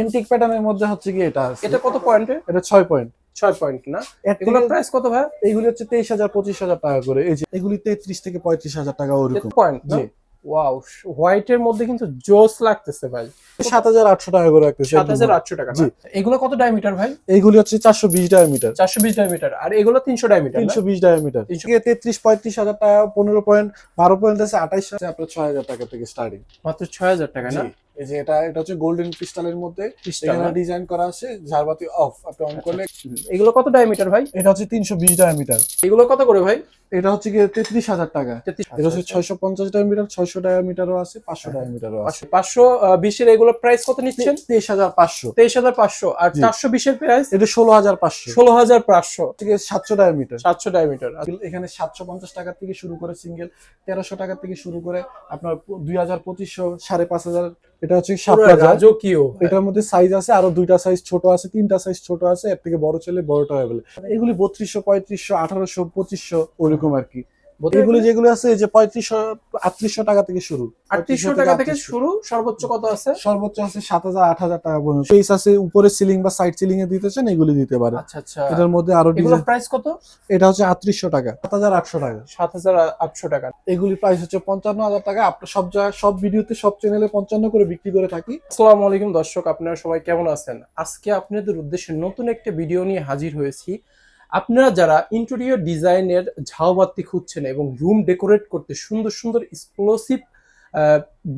Antique প্যাটার্নের মধ্যে হচ্ছে কি এটা আছে। এটা কত পয়েন্টে এটা ছয় পয়েন্ট ছয় পয়েন্ট না? এগুলোর প্রাইস কত ভাই? এইগুলি হচ্ছে তেইশ হাজার পঁচিশ হাজার টাকা করে। এই যে এগুলি তেত্রিশ থেকে পঁয়ত্রিশ হাজার টাকা ওরকম। পয়েন্ট জি। ওয়াও হোয়াইট এর মধ্যে কিন্তু জোস লাগতেছে ভাই। সাত হাজার আটশো টাকা করে একটা সাত হাজার আটশো টাকা না? জি। এগুলো কত ডায়ামিটার ভাই? এইগুলি হচ্ছে চারশো বিশ ডায়ামিটার চারশো বিশ ডায়ামিটার আর এগুলো তিনশো ডায়ামিটার তিনশো বিশ ডায়ামিটার তেত্রিশ পঁয়ত্রিশ হাজার টাকা পনেরো পয়েন্ট বারো পয়েন্ট আছে আঠাইশ আছে আপনার ছয় হাজার টাকা থেকে স্টার্টিং মাত্র ছয় হাজার টাকা না? এই যে এটা এটা হচ্ছে গোল্ডেন ক্রিস্টালের মধ্যে এখানে ডিজাইন করা আছে ঝাড়বাতি অফ আপনি অন করলে এগুলো কত ডায়ামিটার ভাই? এটা হচ্ছে তিনশো বিশ ডায়ামিটার এগুলো কত করে ভাই? এটা হচ্ছে কি তেত্রিশ হাজার টাকা। এটা হচ্ছে ছয়শো পঞ্চাশ ডায়ামিটার ছয়শো ডায়ামিটারও আছে পাঁচশো ডায়ামিটারও আছে। পাঁচশো বিশের এগুলো প্রাইস কত নিচ্ছেন? তেইশ হাজার পাঁচশো। তেইশ হাজার পাঁচশো। আর জি। চারশো বিশের প্রাইস এটা ষোলো হাজার পাঁচশো। ষোলো হাজার পাঁচশো। থেকে সাতশো ডায়ামিটার সাতশো ডায়ামিটার এখানে সাতশো পঞ্চাশ টাকা থেকে শুরু করে সিঙ্গেল তেরোশো টাকা থেকে শুরু করে আপনার দুই হাজার পঁচিশশো সাড়ে পাঁচ হাজার এটা হচ্ছে সাত রাজকীয়। এটার মধ্যে সাইজ আছে আরও দুইটা সাইজ ছোট আছে তিনটা সাইজ ছোট আছে এর থেকে বড় ছেলে বড়টা অ্যাভেলেবল এগুলি বত্রিশশো পঁয়ত্রিশশো আঠারোশো পঁচিশশো ওইরকম আর কি। এগুলি যেগুলো আছে যে পঁয়ত্রিশশো আটত্রিশশো টাকা থেকে শুরু। আটত্রিশশো টাকা থেকে শুরু সর্বোচ্চ কত আছে? সর্বোচ্চ আছে সাত হাজার আট হাজার টাকা পর্যন্ত। আছে উপরে সিলিং বা সাইড সিলিং এ দিতে চান এগুলি দিতে পারে। আচ্ছা আচ্ছা। এটার মধ্যে আরও ডিজাইন প্রাইস কত? এটা হচ্ছে আটত্রিশশো টাকা। সাত হাজার আটশো টাকা। সাত হাজার আটশো টাকা। এগুলি প্রাইস হচ্ছে পঞ্চান্ন হাজার টাকা। আপনার সব জায়গায় সব ভিডিওতে সব চ্যানেলে পঞ্চান্ন করে বিক্রি করে থাকি। আসসালামু আলাইকুম দর্শক আপনারা সবাই কেমন আছেন? আজকে আপনাদের উদ্দেশ্যে নতুন একটা ভিডিও নিয়ে হাজির হয়েছি। আপনারা যারা ইন্টেরিয়র ডিজাইনের ঝাউবাতি খুঁজছেন এবং রুম ডেকোরেট করতে সুন্দর সুন্দর এক্সক্লুসিভ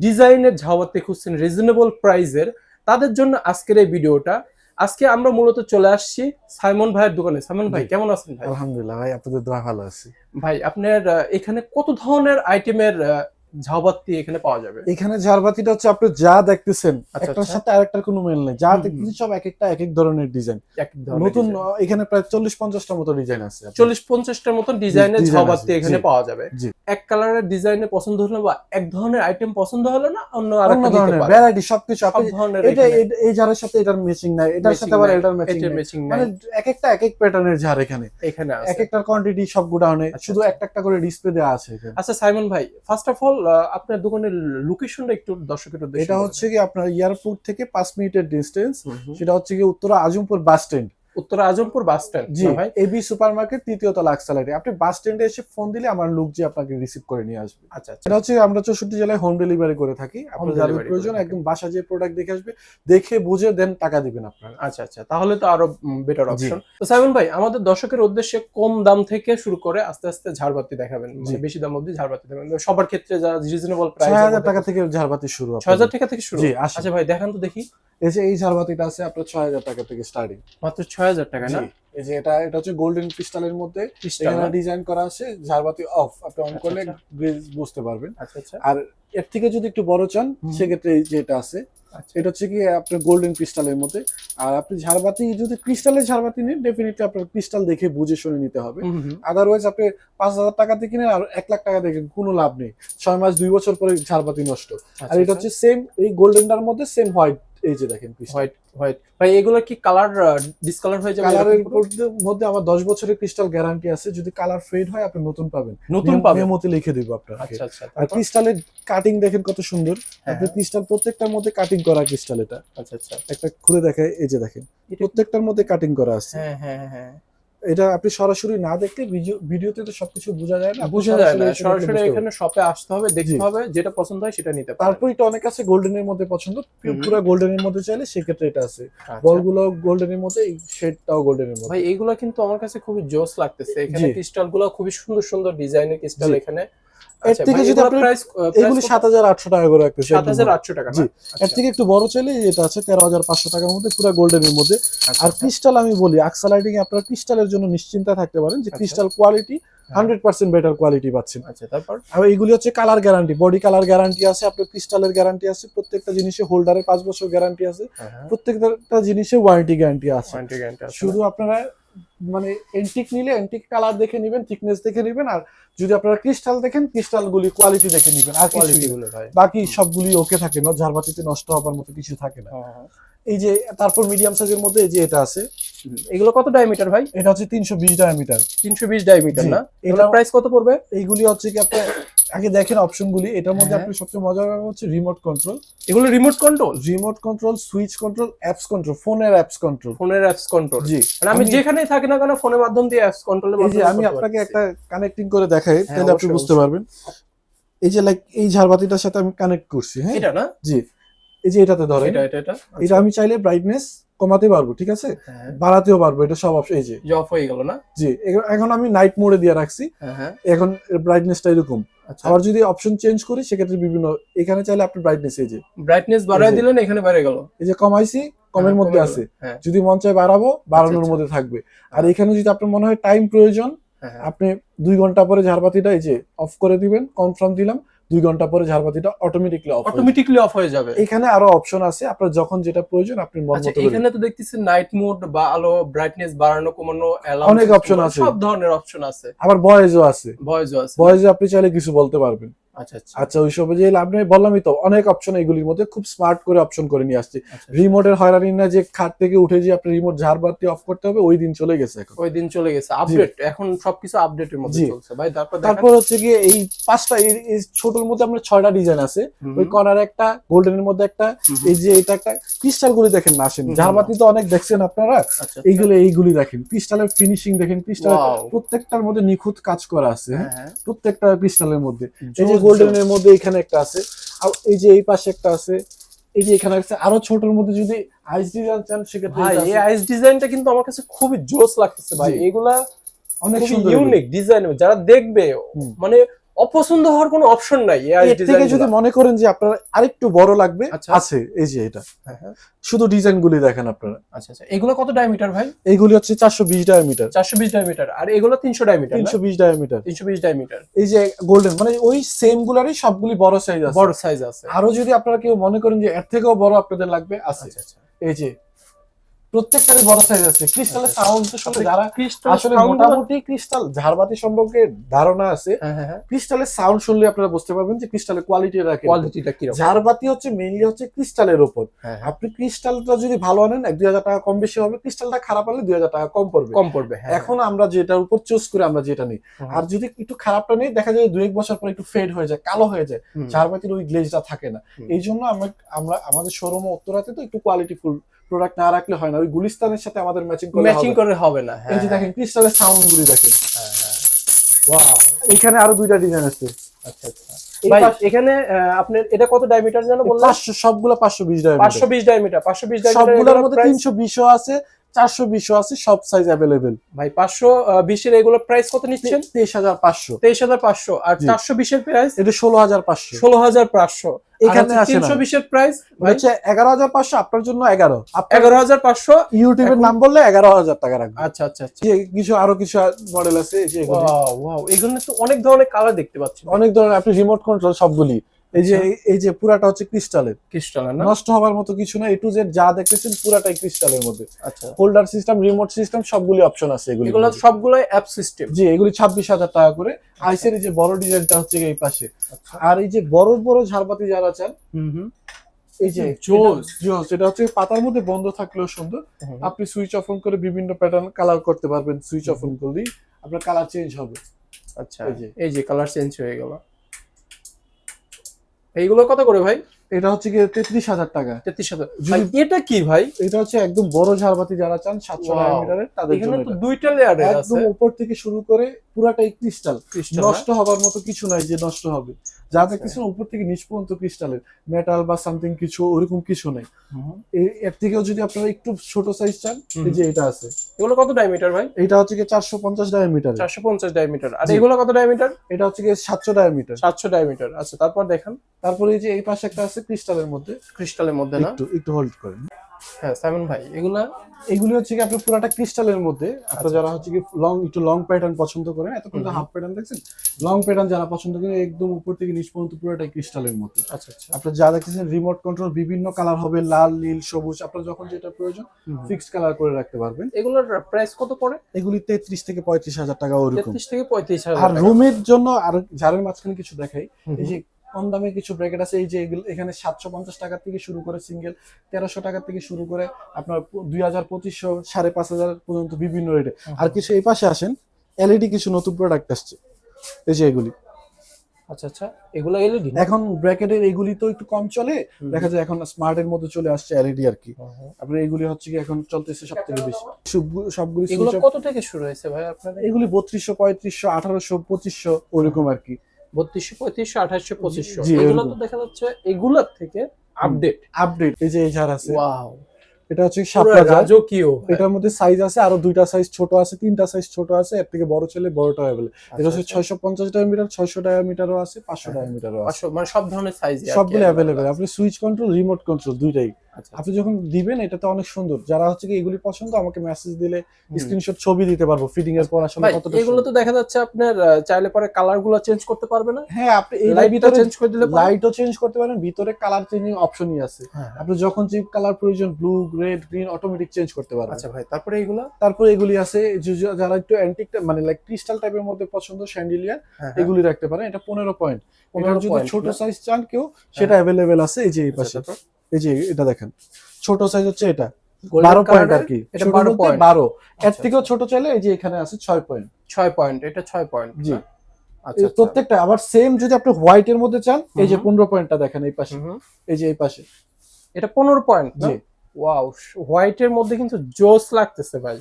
ডিজাইনের ঝাউবাতি খুঁজছেন রিজনেবল প্রাইজের তাদের জন্য আজকের এই ভিডিওটা। আজকে আমরা মূলত চলে আসছি সাইমন ভাইয়ের দোকানে। সাইমন ভাই কেমন আছেন ভাই? আলহামদুলিল্লাহ ভাই আপনাদের দোয়া ভালো আছি। ভাই আপনার এখানে কত ধরনের আইটেমের এখানে পাওয়া যাবে। এখানে ঝাড়বাতিটা হচ্ছে আপনি যা দেখতেছেন আচ্ছা, একটার আচ্ছা। সাথে আরেকটার কোনো মেল নেই। যা। দেখতেছেন সব এক একটা এক এক ধরনের ডিজাইন। নতুন এখানে প্রায় চল্লিশ পঞ্চাশটা মতো ডিজাইন আছে। চল্লিশ পঞ্চাশটার মতন ডিজাইনের এখানে পাওয়া যাবে। এক কালারের ডিজাইনের পছন্দ হলো বা এক ধরনের আইটেম পছন্দ হলো না অন্য অন্য ধরনের ভ্যারাইটি সবকিছু। আপনি এটা এই- ঝাড়ের সাথে এটার ম্যাচিং নাই এটার সাথে আবার এটার ম্যাচিং নাই। মানে এক একটা এক এক প্যাটার্নের ঝাড় এখানে। এখানে এক একটার কোয়ান্টিটি সব গোডাউনে আচ্ছা, শুধু। একটা একটা করে ডিসপ্লে দেওয়া আছে আচ্ছা সাইমন ভাই ফার্স্ট অফ অল আপনার দোকানের লোকেশনটা একটু দর্শক একটু এটা হচ্ছে কি আপনার এয়ারপোর্ট থেকে পাঁচ মিনিটের ডিস্টেন্স। সেটা হচ্ছে কি উত্তরা আজমপুর বাস স্ট্যান্ড উত্তর আজমপুর বাস স্ট্যান্ড জি ভাই? এবি সুপার মার্কেট তৃতীয় তলা আকসালাইটে আপনি বাস স্ট্যান্ডে এসে ফোন দিলে আমার লোক যে আপনাকে রিসিভ করে নিয়ে আসবে। আচ্ছা আচ্ছা। হচ্ছে আমরা চৌষট্টি জেলায় হোম ডেলিভারি করে থাকি। আপনার যাদের প্রয়োজন একদম বাসা যে প্রোডাক্ট দেখে আসবে। দেখে বুঝে দেন টাকা দিবেন আপনারা। আচ্ছা আচ্ছা। তাহলে তো আরও বেটার অপশন তো সাইমন ভাই আমাদের দর্শকের উদ্দেশ্যে কম দাম থেকে শুরু করে আস্তে আস্তে ঝাড়বাতি দেখাবেন। মানে বেশি দাম অবধি ঝাড়বাতি দেখাবেন। সবার ক্ষেত্রে যারা রিজনেবল প্রাইস ছয় হাজার টাকা থেকে ঝাড়বাতি শুরু ছয় হাজার টাকা থেকে শুরু। আচ্ছা ভাই দেখান তো দেখি। এই যে এই ঝাড়বাতিটা আছে আপনার ছয় হাজার টাকা থেকে স্টার্টিং মাত্র ছয় হাজার টাকা না? এই যে এটা এটা হচ্ছে গোল্ডেন ক্রিস্টালের মধ্যে। এখানে ডিজাইন করা আছে ঝাড়বাতি অফ আপনি অন আচ্ছা, করলে আচ্ছা। গ্লেজ বুঝতে পারবেন। আচ্ছা আর এর থেকে যদি একটু বড় চান সেক্ষেত্রে যেটা আছে। এটা হচ্ছে কি আপনার গোল্ডেন ক্রিস্টালের মধ্যে। আর আপনি ঝাড়বাতি যদি ক্রিস্টালের ঝাড়বাতি নিন ডেফিনেটলি আপনার ক্রিস্টাল দেখে বুঝে শুনে নিতে হবে। আদারওয়াইজ আপনি পাঁচ হাজার টাকা দিয়ে কিনেন আর এক লাখ টাকা কিনেন, কোনো লাভ নেই। ছয় মাস দুই বছর পরে ঝাড়বাতি নষ্ট। আর এটা হচ্ছে সেম এই গোল্ডেনটার মধ্যে সেম হোয়াইট এই যে দেখেন হোয়াইট হোয়াইট ভাই এগুলো কি কালার ডিসকালার হয়ে যাবে কালারের মধ্যে আমার দশ বছরের ক্রিস্টাল গ্যারান্টি আছে। যদি কালার ফেড হয় আপনি নতুন পাবেন। নতুন পাবেন। মতে মেমোতে লিখে দিব আপনাকে। আচ্ছা আচ্ছা আর ক্রিস্টালের কাটিং দেখেন কত সুন্দর। হ্যাঁ, আপনি ক্রিস্টাল প্রত্যেকটার মধ্যে কাটিং করা ক্রিস্টাল এটা। আচ্ছা আচ্ছা। একটা খুলে দেখায় এই যে দেখেন। প্রত্যেকটার মধ্যে কাটিং করা আছে। হ্যাঁ হ্যাঁ হ্যাঁ। এটা আপনি সরাসরি না দেখলে ভিডিওতে তো সবকিছু বোঝা যায় না। বোঝা যায় না। সরাসরি এখানে শপে আসতে হবে দেখতে হবে যেটা পছন্দ হয় সেটা নিতে। পারবে তারপর এটা অনেক আছে গোল্ডেনের মধ্যে পছন্দ। পুরো গোল্ডেন এর মধ্যে চাইলে সেক্ষেত্রে এটা আছে। বলগুলো বলগুলো গোল্ডেনের মধ্যে এই গোল্ডেন এর মধ্যে। ভাই এইগুলো কিন্তু আমার কাছে খুবই জোস লাগতেছে। এখানে ক্রিস্টালগুলো ক্রিস্টালগুলো খুবই সুন্দর সুন্দর ডিজাইনের ক্রিস্টাল এখানে। এর থেকে যদি আপনি- এগুলি সাত হাজার আটশো টাকা করে রাখতেছে সাত হাজার আটশো টাকা জি। এর থেকে একটু বড় এটা আছে পাঁচশো টাকার মধ্যে পুরো গোল্ডেনের মধ্যে। আচ্ছা, আর আচ্ছা। ক্রিস্টাল আমি বলি আকসালাইটিং এ আপনার ক্রিস্টালের জন্য নিশ্চিন্তা থাকতে পারেন যে আচ্ছা। Crystal quality hundred percent better quality পাচ্ছেন। আচ্ছা তারপর? আর এগুলি হচ্ছে colour guarantee body colour guarantee আছে আপনার ক্রিস্টালের গ্যারান্টি আছে প্রত্যেকটা জিনিসে হোল্ডারের পাঁচ বছর গ্যারান্টি আছে হ্যাঁ, প্রত্যেকটা জিনিসে ওয়ারেন্টি গ্যারান্টি আছে। শুধু আপনারা মানে এন্টিক নিলে এন্টিক কালার দেখে নেবেন থিকনেস দেখে নেবেন আর যদি আপনারা ক্রিস্টাল দেখেন ক্রিস্টাল গুলি কোয়ালিটি দেখে নেবেন আর কোয়ালিটি কোয়ালিটি গুলো ভাই। বাকি সবগুলি ওকে থাকে না ঝাড়বাতিতে নষ্ট হবার মতো কিছু থাকে না। হ্যাঁ, হ্যাঁ। এই যে তারপর মিডিয়াম সাইজের মধ্যে এই যে এটা আছে এগুলো কত ডায়ামিটার ভাই? এটা হচ্ছে তিনশো বিশ ডায়ামিটার তিনশো বিশ ডায়ামিটার না? এটা- প্রাইস কত পড়বে? এইগুলি হচ্ছে কি আপনার আগে দেখেন অপশনগুলি এটার মধ্যে হ্যাঁ। আপনি সবচেয়ে মজার ব্যাপার হচ্ছে রিমোট কন্ট্রোল এগুলো remote control remote control switch control apps control ফোনের অ্যাপস কন্ট্রোল ফোনের অ্যাপস কন্ট্রোল জি। মানে আমি যেখানেই থাকি না কেন ফোনের মাধ্যম দিয়ে অ্যাপস কন্ট্রোল যে আমি আপনাকে একটা কানেক্টিং করে দেখাই হ্যাঁ, তাহলে আপনি বুঝতে পারবেন। এই যে লাইক এই ঝাড়বাতিটার সাথে আমি কানেক্ট করছি হ্যাঁ? এটা না? জি। এই যে এটাতে এটা এটা এটা? এটা আমি চাইলে ব্রাইটনেস কমাতে পারব ঠিক আছে? হ্যাঁ। বাড়াতেও পারব এটা সব অপশন এই যে অফ হয়ে গেল না? জি এখন আমি নাইট মোডে দিয়ে রাখছি। হ্যাঁ হ্যাঁ। এখন ব্রাইটনেসটা এরকম। আচ্ছা। আবার যদি অপশন চেঞ্জ করি সেক্ষেত্রে বিভিন্ন এখানে চাইলে আপনি ব্রাইটনেস এই যে ব্রাইটনেস বাড়ায় দিলেন এখানে বেড়ে গেল। এই যে কমাইছি কমের মধ্যে আছে। যদি মন চায় বাড়াবো বাড়ানোর আচ্ছা। মধ্যে থাকবে। আর এখানে যদি আপনার মনে হয় টাইম প্রয়োজন। আপনি দুই ঘণ্টা পরে ঝাড়বাতিটা এই যে অফ করে দিবেন কনফার্ম দিলাম। দুই ঘণ্টা পরে ঝাড়বাতিটা অটোমেটিকলি অফ অটোমেটিকলি অফ হয়ে যাবে। এখানে আরও অপশন আছে আপনার যখন যেটা প্রয়োজন আপনি মন আচ্ছা মতো এখানে তো দেখতেছি নাইট মোড বা আলো ব্রাইটনেস বাড়ানো কমানো অনেক অপশন আছে। সব ধরনের অপশন আছে। আবার বয়েজও আছে। ভয়েসও আছে। বয়েজে আপনি চাইলে কিছু বলতে পারবেন। আচ্ছা আচ্ছা। আচ্ছা যে আপনি বললামই তো অনেক অপশন এগুলির মধ্যে খুব স্মার্ট করে অপশন করে নিয়ে আসছে। রিমোটের হয়রানি না যে খাট থেকে উঠে যে আপনি রিমোট ঝাড়বাতি অফ করতে হবে ওই দিন চলে গেছে এখন। ওই দিন চলে গেছে। আপডেট এখন সবকিছু আপডেটের মধ্যে চলছে। ভাই তারপর তারপর হচ্ছে এই পাঁচটা এই- ছোটর মধ্যে আপনার ছয়টা ডিজাইন আছে। ওই কর্নার একটা গোল্ডেনের মধ্যে একটা এই যে এটা একটা ক্রিস্টাল গুলি দেখেন না আসেন। ঝাড়বাতি তো অনেক দেখছেন আপনারা। আচ্ছা এইগুলো এইগুলি দেখেন। ক্রিস্টালের ফিনিশিং দেখেন। ক্রিস্টাল প্রত্যেকটার মধ্যে নিখুঁত কাজ করা আছে হ্যাঁ? হ্যাঁ হ্যাঁ। প্রত্যেকটা ক্রিস্টালের মধ্যে। গোল্ডেনের মধ্যে এখানে একটা আছে। আর এই যে এই পাশে একটা আছে এই যে এখানে আছে আরও ছোটর মধ্যে যদি আইস ডিজাইন চান সেক্ষেত্রে ভাই এই। আইস ডিজাইনটা কিন্তু আমার কাছে খুবই জোস লাগতেছে ভাই। এগুলা অনেক ইউনিক ডিজাইন যারা দেখবে মানে অপছন্দ হওয়ার কোনো অপশন নাই এর থেকে যদি মনে করেন যে আপনার আরেকটু বড় লাগবে আচ্ছা। আছে এই যে এটা। হ্যাঁ হ্যাঁ। শুধু ডিজাইন গুলি দেখেন আপনারা। আচ্ছা আচ্ছা। এগুলো কত ডায়ামিটার ভাই? এইগুলি হচ্ছে চারশো বিশ ডায়ামিটার চারশো বিশ ডায়ামিটার আর এগুলো তিনশো ডায়ামিটার তিনশো বিশ ডায়ামিটার তিনশো বিশ ডায়ামিটার এই যে গোল্ডেন মানে ওই সেম গুলারই সবগুলি বড় সাইজ আছে। বড় সাইজ আছে। আরও যদি আপনারা কেউ মনে করেন যে এর থেকেও বড় আপনাদের লাগবে আছে। আচ্ছা আচ্ছা। এই যে প্রত্যেকটারই বড় সাইজ আছে। ক্রিস্টালের। সাউন্ড যারা আসলে মোটামুটি ক্রিস্টাল ঝাড়বাতি সম্পর্কে ধারণা আছে। হ্যাঁ হ্যাঁ হ্যাঁ। ক্রিস্টালের সাউন্ড শুনলে আপনারা বুঝতে পারবেন যে ক্রিস্টালের কোয়ালিটিটা ঝাড়বাতি হচ্ছে মেইনলি হচ্ছে ক্রিস্টালের উপর। হ্যাঁ হ্যাঁ, আপনি ক্রিস্টালটা যদি ভালো আনেন এক দুই হাজার টাকা কম বেশি হবে। ক্রিস্টালটা খারাপ হলে দুই হাজার টাকা কম পড়বে। কম পড়বে হ্যাঁ এখন আমরা যেটার উপর চুজ করে আমরা যেটা নিই। আর যদি একটু খারাপটা নেই দেখা যায় দুই এক বছর পর একটু ফেড হয়ে যায় কালো হয়ে যায়। ঝাড়বাতির ওই গ্লেজটা থাকে না। এই জন্য আমরা আমরা আমাদের শোরুম উত্তরাতে তো একটু কোয়ালিটি ফুল প্রোডাক্ট না রাখলে হয় না। ওই গুলিস্তানের সাথে আমাদের ম্যাচিং করে ম্যাচিং করে হবে না হ্যাঁ এই যে দেখেন ক্রিস্টালের সাউন্ড গুলি দেখেন। হ্যাঁ, হ্যাঁ। Wow, এখানে আরও দুইটা ডিজাইন আছে। আচ্ছা আচ্ছা। ভাই এখানে আপনার এটা কত ডায়ামিটার জানো বললাম পাঁচশো সবগুলো পাঁচশো বিশ পাঁচশো বিশ ডায়ামিটার পাঁচশো বিশ ডায়ামিটার সবগুলোর মধ্যে তিনশো বিশও আছে চারশো বিশও আছে সব সাইজ অ্যাভেলেবেল ভাই পাঁচশো বিশের এগুলো প্রাইস কত নিচ্ছেন? তেইশ হাজার পাঁচশো। তেইশ হাজার পাঁচশো। আর চারশো বিশের প্রাইস এটা ষোলো হাজার পাঁচশো। ষোলো হাজার পাঁচশো। এখানে আসে তিনশো বিশের প্রাইস হচ্ছে এগারো হাজার পাঁচশো আপনার জন্য এগারো। এগারো হাজার পাঁচশো। ইউটিউবের নাম বললে এগারো হাজার টাকা রাখবে। আচ্ছা আচ্ছা আচ্ছা। কিছু আরও কিছু মডেল আছে এগুলো। তো অনেক ধরনের কালার দেখতে পাচ্ছি। অনেক ধরনের আপনি রিমোট কন্ট্রোল সবগুলি। এই যে আচ্ছা। এই যে পুরাটা হচ্ছে ক্রিস্টালের। ক্রিস্টাল নষ্ট হওয়ার মতো কিছু না এ টু জেড যা দেখতেছেন পুরাটাই ক্রিস্টালের মধ্যে। আচ্ছা। হোল্ডার সিস্টেম রিমোট সিস্টেম সবগুলি অপশন আছে এগুলি এগুলো সবগুলোই অ্যাপ সিস্টেম জি এগুলি ছাব্বিশ হাজার টাকা করে। আইসের এই যে বড় ডিজাইনটা হচ্ছে এই পাশে। আচ্ছা। আর এই যে বড় বড় ঝাড়বাতি যারা চান হুম হুম। এই যে জোস। জোস এটা হচ্ছে পাতার মধ্যে বন্ধ থাকলেও সুন্দর। আপনি সুইচ অফ অন করে বিভিন্ন প্যাটার্ন কালার করতে পারবেন সুইচ অফ অন করলেই আপনার কালার চেঞ্জ হবে। আচ্ছা এই যে। এই যে কালার চেঞ্জ হয়ে গেল। এইগুলো কত করে ভাই? এটা হচ্ছে কি তেত্রিশ হাজার টাকা। তেত্রিশ হাজার। এটা কি ভাই? এটা হচ্ছে একদম বড় ঝাড়বাতি যারা চান সাতশো তাদের এখানে তো দুইটা লেয়ারের আছে। একদম উপর থেকে শুরু করে পুরাটাই ক্রিস্টাল নষ্ট হবার মতো কিছু নাই যে নষ্ট হবে। যা দেখতেছেন উপর থেকে নিচ পর্যন্ত ক্রিস্টালের মেটাল বা সামথিং কিছু ওরকম কিছু নেই। এর থেকেও যদি আপনারা একটু ছোট সাইজ চান এই যে এটা আছে। এগুলো কত ডায়ামিটার ভাই? এটা হচ্ছে কি চারশো পঞ্চাশ ডায়ামিটার চারশো পঞ্চাশ ডায়ামিটার আর এগুলো কত ডায়ামিটার এটা হচ্ছে কি সাতশো ডায়ামিটার সাতশো ডায়ামিটার আচ্ছা তারপর দেখেন। তারপরে এই যে এই পাশে একটা আছে ক্রিস্টালের মধ্যে। ক্রিস্টালের মধ্যে না? একটু একটু হোল্ড করেন। হ্যাঁ সাইমন ভাই এগুলা এগুলি হচ্ছে কি আপনার পুরাটা ক্রিস্টালের মধ্যে। আপনারা আচ্ছা। যারা হচ্ছে কি লং একটু লং প্যাটার্ন পছন্দ করেন এতক্ষণ তো হুম। হাফ প্যাটার্ন দেখছেন? লং প্যাটার্ন যারা পছন্দ করেন একদম উপর থেকে নিচ পর্যন্ত পুরোটাই ক্রিস্টালের মধ্যে। আচ্ছা আচ্ছা। আপনার যা দেখতেছেন রিমোট কন্ট্রোল বিভিন্ন কালার হবে লাল নীল সবুজ আপনার যখন যেটা প্রয়োজন ফিক্সড কালার করে রাখতে পারবেন। এগুলোর প্রাইস কত পড়ে? এগুলি তেত্রিশ থেকে পঁয়ত্রিশ হাজার টাকা ওরকম। তেত্রিশ থেকে পঁয়ত্রিশ হাজার আর রুমের জন্য আর ঝাড়ের মাঝখানে কিছু দেখাই এই যে কম দামে কিছু ব্র্যাকেট আছে। এই যে এগুলো- এখানে সাতশো পঞ্চাশ টাকা থেকে শুরু করে সিঙ্গেল তেরোশো টাকা থেকে শুরু করে আপনার দুই হাজার পঁচিশশো সাড়ে পাঁচ হাজার পর্যন্ত বিভিন্ন রেটে। আর কিছু এই পাশে আসেন এলইডি কিছু নতুন প্রোডাক্ট আসছে। এই যে এগুলি। আচ্ছা আচ্ছা এগুলো এলইডি এখন ব্র্যাকেটের এগুলি তো একটু কম চলে দেখা যায় এখন স্মার্টের মধ্যে চলে আসছে এলইডি আর কি। আপনার এগুলি হচ্ছে কি এখন চলতেছে সব থেকে বেশি। সবগু- সবগুলি এগুলো কত থেকে শুরু হয়েছে ভাই আপনাদের? এগুলি বত্রিশশো পঁয়ত্রিশশো আঠারোশো পঁচিশশো ওইরকম আর কি। বত্রিশশো পঁয়ত্রিশশো আঠাশশো পঁচিশশো। এগুলো তো দেখা যাচ্ছে এগুলার থেকে আপডেট আপডেট এই যে ঝাড় আছে। ওয়াও এটা হচ্ছে সাতটা রাজকীয়। এটার মধ্যে সাইজ আছে আরও দুইটা সাইজ ছোট আছে তিনটা সাইজ ছোট আছে এর থেকে বড় চলে বড়টা অ্যাভেলেবল এটা হচ্ছে আচ্ছা, ছয়শো পঞ্চাশ ডায়ামিটার ছয়শো ডায়ামিটারও আছে পাঁচশো হ্যাঁ। ডায়ামিটারও আছে। মানে সব ধরনের সাইজ সবগুলো অ্যাভেলেবেল আপনি সুইচ কন্ট্রোল রিমোট কন্ট্রোল দুইটাই। আচ্ছা আপনি যখন দিবেন এটাতে অনেক সুন্দর। যারা হচ্ছে কি এগুলি পছন্দ আমাকে মেসেজ দিলে স্ক্রিনশট ছবি দিতে পারব ফিটিং এর পর আসলে কতটা এগুলো তো দেখা যাচ্ছে আপনার চাইলে পরে কালারগুলো চেঞ্জ করতে পারবে না? হ্যাঁ আপনি এই লাইটটা চেঞ্জ করে দিলে? লাইটও চেঞ্জ করতে পারেন ভিতরে কালার চেঞ্জিং অপশনই আছে। হ্যাঁ, আপনি যখন যে কালার প্রয়োজন blue red green automatic change করতে পারবেন। আচ্ছা ভাই তারপরে এগুলো? তারপরে এগুলি আছে যারা একটু অ্যান্টিক মানে লাইক ক্রিস্টাল টাইপের মধ্যে পছন্দ স্যান্ডিলিয়ার হ্যাঁ, এগুলি রাখতে পারেন। এটা পনেরো পয়েন্ট পনেরো যদি ছোট সাইজ চান কেউ সেটা অ্যাভেলেবেল আছে এই যে এই পাশে। আচ্ছা, এই যে এটা দেখেন ছোট সাইজ হচ্ছে এটা বারো পয়েন্ট আর কি। এটা ছোট 12 বলতে point। বারো। এর আচ্ছা, থেকেও ছোট চাইলে এই যে এখানে আছে ছয় পয়েন্ট ছয় পয়েন্ট এটা ছয় পয়েন্ট জি। আচ্ছা আচ্ছা। প্রত্যেকটা আবার সেম যদি আপনি হোয়াইট এর মধ্যে চান এই যে পনেরো পয়েন্টটা দেখেন এই পাশে। এই যে এই পাশে। এটা পনেরো পয়েন্ট জি। ওয়াও হোয়াইটের মধ্যে কিন্তু জোস লাগতেছে ভাই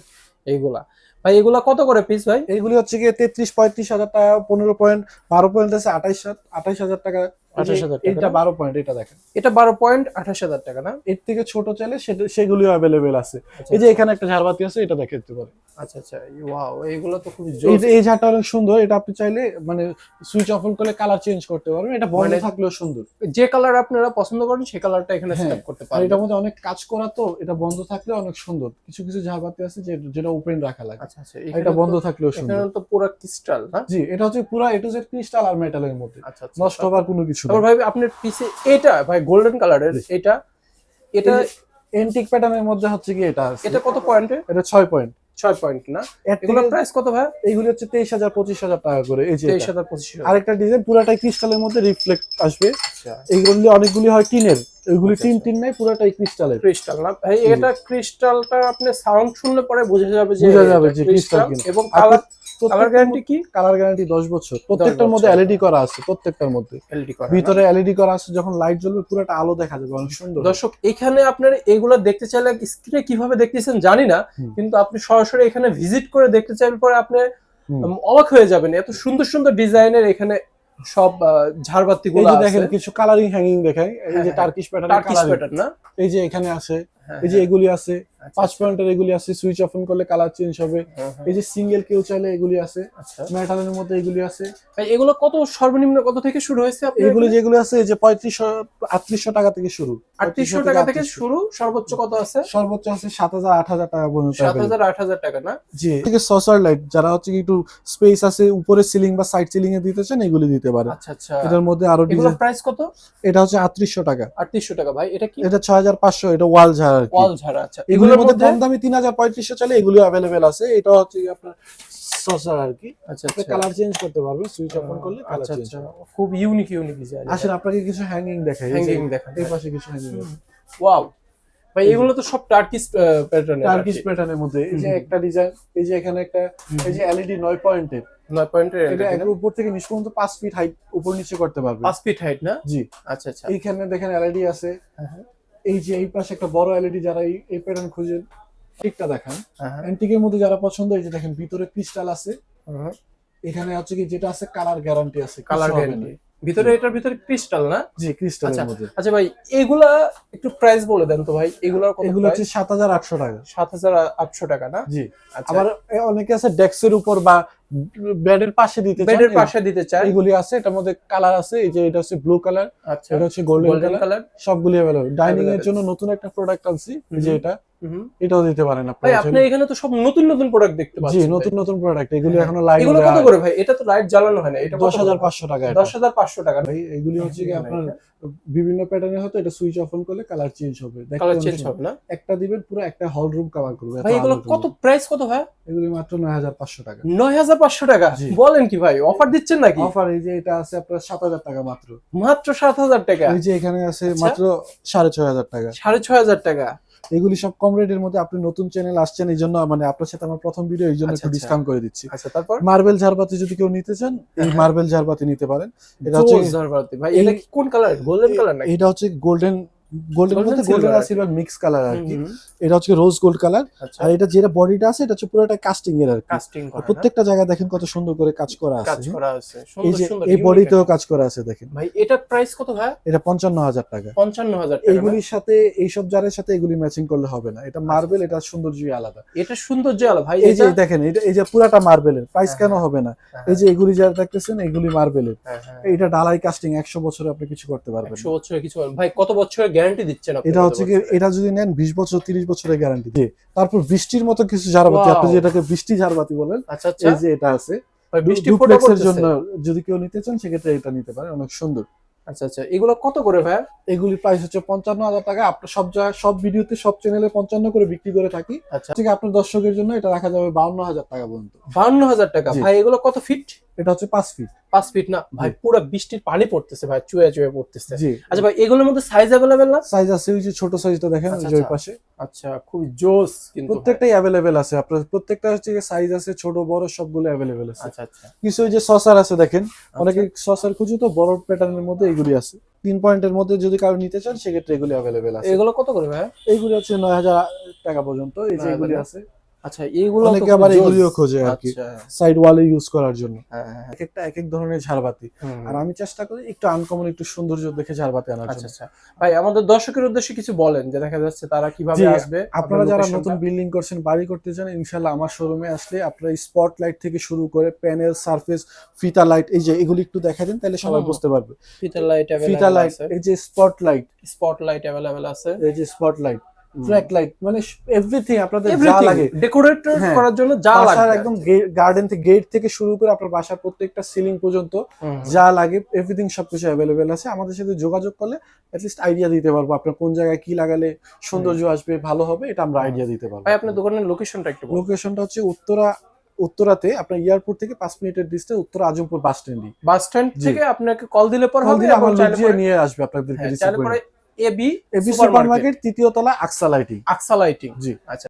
এইগুলা। ভাই এগুলা কত করে পিস ভাই? এইগুলি হচ্ছে গিয়ে তেত্রিশ পঁয়ত্রিশ হাজার টাকা পনেরো পয়েন্ট বারো পয়েন্ট আছে আঠাইশ আঠাইশ হাজার টাকা এই যে 28,000 টাকা এইটা না? বারো পয়েন্ট এটা দেখেন। এটা বারো পয়েন্ট আঠাশ হাজার টাকা না? এর থেকে ছোট চাইলে সেটা- সেগুলিও অ্যাভেলেবেল আছে। আচ্ছা, এই যে এখানে একটা ঝাড়বাতি আছে এটা দেখে পারেন আচ্ছা আচ্ছা ওয়াও এইগুলো তো খুব এই জোস যে এই ঝাড়টা অনেক সুন্দর এটা আপনি চাইলে মানে সুইচ অফ অন করলে কালার চেঞ্জ করতে পারবেন এটা বন্ধ মানে- থাকলেও সুন্দর। যে কালার আপনারা পছন্দ করেন সেই কালারটা এখানে হ্যাঁ, সেট করতে পারেন এটার মধ্যে অনেক কাজ করা তো এটা বন্ধ থাকলে অনেক সুন্দর। কিছু কিছু ঝাড়বাতি আছে যেটা ওপেন রাখা লাগে। আচ্ছা আচ্ছা এটা বন্ধ থাকলেও সুন্দর। তো পুরো ক্রিস্টাল না? জি এটা হচ্ছে পুরো এ টু জেড ক্রিস্টাল আর মেটালের মধ্যে। আচ্ছা নষ্ট কোনো কিছু তারপর ভাই আপনার এটা ভাই গোল্ডেন কালারের এটা এটা এন্টিক প্যাটার্নের মধ্যে হচ্ছে কি এটা এটা কত পয়েন্টে এটা পয়েন্ট পয়েন্ট না? এগুলোর প্রাইস কত ভাই? এইগুলি হচ্ছে তেইশ হাজার পঁচিশ হাজার টাকা করে এই যে। হাজার পঁচিশ হাজার। আরেকটা ডিজাইন পুরাটাই ক্রিস্টালের মধ্যে রিফ্লেক্ট আসবে। আচ্ছা। এইগুলি অনেকগুলি হয় টিনের। ওইগুলি আচ্ছা, টিন আচ্ছা। টিন নাই পুরাটাই ক্রিস্টালের ক্রিস্টাল না? ভাই এটা ক্রিস্টালটা আপনি সাউন্ড শুনলে পরে বোঝা যাবে যে বোঝা যাবে যে crystal এবং কালার কালার গ্যারান্টি কি? কালার গ্যারান্টি দশ বছর প্রত্যেকটার মধ্যে এলইডি করা আছে প্রত্যেকটার মধ্যে। এলইডি করা ভিতরে এলইডি করা আছে যখন লাইট জ্বলবে পুরোটা আলো দেখা যাবে অনেক সুন্দর। দর্শক এখানে আপনার এগুলো দেখতে চাইলে স্ক্রিনে কীভাবে দেখতেছেন জানি না কিন্তু আপনি সরাসরি এখানে ভিজিট করে দেখতে চাইলে পরে আপনি অবাক হয়ে যাবেন। এত সুন্দর সুন্দর ডিজাইনের এখানে সব ঝাড়বাতি গুলো দেখেন কিছু কালারিং হ্যাঙ্গিং দেখাই এই যে টার্কিশ প্যাটার্ন টার্কিশ প্যাটার্ন না? এই যে এখানে আছে এই যে এগুলি আছে আচ্ছা, পাঁচ পয়েন্টের এগুলি আছে সুইচ অফ অন করলে কালার চেঞ্জ হবে। হ্যাঁ, হ্যাঁ, এই যে সিঙ্গেল কেউ চাইলে এগুলি আছে আচ্ছা। মেটালের মধ্যে এগুলি আছে। এগুলো কত সর্বনিম্ন কত থেকে শুরু হয়েছে এগুলি যেগুলো আছে এই যে পঁয়ত্রিশশো আটত্রিশশো টাকা থেকে শুরু। 3800 টাকা থেকে শুরু সর্বোচ্চ কত আছে? সর্বোচ্চ আছে সাত হাজার আট হাজার টাকা পর্যন্ত সাত হাজার আট হাজার টাকা না? জি থেকে সসার লাইট যারা হচ্ছে একটু স্পেস আছে উপরে সিলিং বা সাইড সিলিং এ দিতে চান এগুলি দিতে পারে। আচ্ছা আচ্ছা। এটার মধ্যে আরও ডিজাইন প্রাইস কত? এটা হচ্ছে আটত্রিশশো টাকা। আটত্রিশশো টাকা ভাই। এটা কি? এটা ছয় হাজার পাঁচশো এটা ওয়াল ঝাড়। আর ওয়াল ঝাড়া আচ্ছা এগুলোর মধ্যে কম দামি তিন হাজার পঁয়ত্রিশশো চালে এগুলো অ্যাভেলেবেল আছে। এটা হচ্ছে আপনার সসার আর কি। আচ্ছা আপনি আচ্ছা। কালার চেঞ্জ করতে পারবেন সুইচ অন করলে কালার আচ্ছা চেঞ্জ আচ্ছা। খুব ইউনিক ইউনিক ডিজাইন আসেন আপনাকে কিছু হ্যাঙ্গিং দেখাই। হ্যাঙ্গিং দেখান। এই পাশে কিছু হ্যাঙ্গিং ওয়াও ভাই এগুলো তো সব টার্কিশ প্যাটার্ন টার্কিশ প্যাটার্নের মধ্যে। এই যে একটা ডিজাইন এই যে এখানে একটা এই যে এলইডি নয় পয়েন্টের। নয় পয়েন্টের এটা উপর থেকে নিচ পর্যন্ত পাঁচ ফিট হাইট উপর নিচে করতে পারবে। পাঁচ ফিট হাইট না? জি। আচ্ছা আচ্ছা। এইখানে দেখেন এলইডি আছে। হ্যাঁ, হ্যাঁ। এই যে এই পাশে একটা বড় এলইডি যারা এই প্যাটার্ন খুঁজেন ঠিকটা দেখান। হ্যাঁ, হ্যাঁ, অ্যান্টিকের মধ্যে যারা পছন্দ এই যে দেখেন ভিতরে ক্রিস্টাল আছে। এখানে হচ্ছে কি যেটা আছে কালার গ্যারান্টি আছে কালার গ্যারান্টি ভিতরে এটার ভিতরে ক্রিস্টাল না? জি ক্রিস্টাল আচ্ছা। আচ্ছা ভাই এগুলা একটু প্রাইস বলে দেন তো ভাই এগুলার কত এগুলো হচ্ছে সাত হাজার আটশো টাকা। সাত হাজার আটশো টাকা না? জি। আচ্ছা। আবার অনেকে আছে ডেস্কের উপর বা বেডের পাশে দিতে বেডের পাশে দিতে চাই এইগুলি আছে এটার মধ্যে কালার আছে এই যে এটা হচ্ছে ব্লু কালার আচ্ছা। এটা হচ্ছে গোল্ডেন কালার সবগুলি অ্যাভেলেবল ডাইনিং এর জন্য নতুন একটা প্রোডাক্ট আনছি যে এটা। এটাও দিতে পারেন ভাই আপনারা আপনি এখানে তো সব নতুন নতুন প্রোডাক্ট দেখতে জি নতুন নতুন প্রোডাক্ট এগুলি হ্যাঁ। এখনও লাইভ এগুলো কত করে ভাই? এটা তো লাইট জ্বালানো হয় না এটা দশ হাজার পাঁচশো টাকা এটা। দশ হাজার পাঁচশো টাকা। ভাই এগুলি হচ্ছে কি আপনার বিভিন্ন প্যাটার্নে হয়তো এটা সুইচ অফ অন করলে কালার চেঞ্জ হবে। কালার চেঞ্জ হবে না? একটা দিবেন পুরো একটা হল রুম কভার করবে ভাই এগুলো কত প্রাইস কত ভাই? এগুলো মাত্র নয় হাজার পাঁচশো টাকা। নয় হাজার পাঁচশো টাকা? বলেন কি ভাই অফার দিচ্ছেন নাকি? অফার এই যে এটা আছে আপনার সাত হাজার টাকা মাত্র। মাত্র সাত হাজার টাকা? এই যে এখানে আছে আচ্ছা। মাত্র সাড়ে ছয় হাজার টাকা। সাড়ে ছয় হাজার টাকা। এগুলি সব কম রেটের মধ্যে আপনি নতুন চ্যানেল আসছেন এই জন্য মানে আপনার সাথে আমার প্রথম ভিডিও এই জন্য আচ্ছা, একটু আচ্ছা। ডিসকাউন্ট করে দিচ্ছি আচ্ছা তারপর মার্বেল ঝাড়বাতি যদি কেউ নিতে চান এই হ্যাঁ। মার্বেল ঝাড়বাতি নিতে পারেন এটা হচ্ছে ঝাড়বাতি। ভাই এটা কি কোন কালার গোল্ডেন কালার নাকি এটা হচ্ছে গোল্ডেন Golden মধ্যে গোল্ডেন আর সিলভার মিক্স কালার আর কি। এটা হচ্ছে রোজ গোল্ড কালার আর এটা যেটা বডিটা আছে এটা হচ্ছে পুরোটা কাস্টিং এর আর কাস্টিং প্রত্যেকটা জায়গায় দেখেন কত সুন্দর করে কাজ করা কাজ করা আছে। এই সুন্দর যে সুন্দর এই বডিতেও কাজ করা আছে দেখেন। ভাই এটা প্রাইস কত ভাই? এটা পঞ্চান্ন হাজার টাকা। পঞ্চান্ন হাজার টাকা না? এইগুলির সাথে এইসব জারের সাথে এগুলি ম্যাচিং করলে হবে না। এটা মার্বেল এটা সৌন্দর্যই আলাদা। এটা সৌন্দর্য আলো ভাই এই যে দেখেন এটা এই যে পুরাটা মার্বেলের প্রাইস হ্যাঁ, কেন হবে না? হ্যাঁ, এই যে এগুলি যারা দেখতেছেন এগুলি মার্বেলের হ্যাঁ, হ্যাঁ। এটা ডালাই কাস্টিং একশো বছরে আপনি কিছু করতে পারবেন। একশো না। বছরের কিছু ভাই কত বছরের গ্যারান্টি দিচ্ছেন এটা হচ্ছে কি এটা যদি নেন বিশ বছর তিরিশ বছরের গ্যারান্টি। দিয়ে তারপর বৃষ্টির মতো কিছু ঝাড়বাতি আপনি. যেটাকে বৃষ্টি ঝাড়বাতি বলেন আচ্ছা আচ্ছা। এই যে এটা আছে। বৃষ্টি ফোটা জন্য যদি কেউ নিতে চান সেক্ষেত্রে এটা নিতে পারে অনেক সুন্দর। আচ্ছা আচ্ছা। এগুলো কত করে ভাই এগুলি প্রাইস হচ্ছে পঞ্চান্ন হাজার টাকা। আপনার সব জায়গায় সব ভিডিওতে সব চ্যানেলে পঞ্চান্ন করে বিক্রি করে থাকি। আচ্ছা। ঠিক আপনার দর্শকের জন্য এটা রাখা যাবে বাউন্ন হাজার টাকা পর্যন্ত। বান্ন হাজার টাকা। ভাই এগুলো কত ফিট এটা হচ্ছে পাঁচ ফিট পাঁচ ফিট না ভাই পুরো বৃষ্টির পানি পড়তেছে ভাই চুয়ে চুয়ে পড়তেছে। জি। আচ্ছা ভাই এগুলোর মধ্যে সাইজ অ্যাভেলেবেল না? সাইজ আছে ওই যে ছোট সাইজটা দেখেন ওই আচ্ছা, ওই আচ্ছা। পাশে। আচ্ছা খুবই জোস কিন্তু প্রত্যেকটাই অ্যাভেলেবেল আছে আপনার প্রত্যেকটা হচ্ছে সাইজ আছে ছোট বড় সবগুলো অ্যাভেলেবেল আছে। আচ্ছা আচ্ছা। কিছু ওই যে সসার আছে দেখেন আচ্ছা। অনেকে সসার খুঁজে তো বড় প্যাটার্নের মধ্যে এগুলি আছে। তিন পয়েন্টের মধ্যে যদি কারও নিতে চান সেক্ষেত্রে এগুলি অ্যাভেলেবেল আছে। এগুলো কত করে ভাই? এইগুলি হচ্ছে নয় হাজার টাকা পর্যন্ত এই যে এগুলি আছে। আচ্ছা এইগুলো অনেকে আবার এগুলিও খোঁজে আর কি সাইড ওয়ালে ইউজ করার জন্য। এক একটা এক এক ধরনের ঝাড়বাতি। আর আমি চেষ্টা করি একটু আনকমন একটু সৌন্দর্য দেখে ঝাড়বাতি আনার আচ্ছা জন্য। আচ্ছা। ভাই আমাদের দর্শকের উদ্দেশ্যে কিছু বলেন যে দেখা যাচ্ছে তারা কীভাবে আসবে আপনারা যারা নতুন বিল্ডিং করছেন বাড়ি করতে চান ইনশাল্লাহ আমার শোরুমে আসলে আপনারা স্পট লাইট থেকে শুরু করে প্যানেল সারফেস ফিতা লাইট এই যে এগুলি একটু দেখা দেন তাহলে সবাই বুঝতে পারবে। ফিতার লাইট ফিতা লাইট এই যে spot light spot light available আছে। এই যে স্পট লাইট ট্র্যাক লাইট মানে এভরিথিং আপনাদের যা লাগে। ডেকোরেট হ্যাঁ। করার জন্য যা লাগে একদম গার্ডেন থেকে গেট থেকে শুরু করে আপনার বাসার প্রত্যেকটা সিলিং পর্যন্ত যা লাগে এভরিথিং সবকিছু অ্যাভেলেবেল আছে। আমাদের সাথে যোগাযোগ করলে অ্যাটলিস্ট আইডিয়া দিতে পারব আপনার কোন জায়গায় কি লাগালে সৌন্দর্য আসবে ভালো হবে এটা আমরা আইডিয়া দিতে পারব ভাই আপনার দোকানের লোকেশনটা একটু লোকেশনটা হচ্ছে উত্তরা উত্তরাতে আপনার এয়ারপোর্ট থেকে পাঁচ মিনিটের ডিস্টেন্স উত্তরা আজমপুর বাস স্ট্যান্ডই বাস স্ট্যান্ড থেকে আপনাকে কল দিলে পর হবে আমার নিয়ে আসবে আপনাদেরকে হ্যাঁ, রিসিভ করে পরে A B A B super super market তৃতীয় তলা আকসা লাইটিং আকসা লাইটিং জি। আচ্ছা।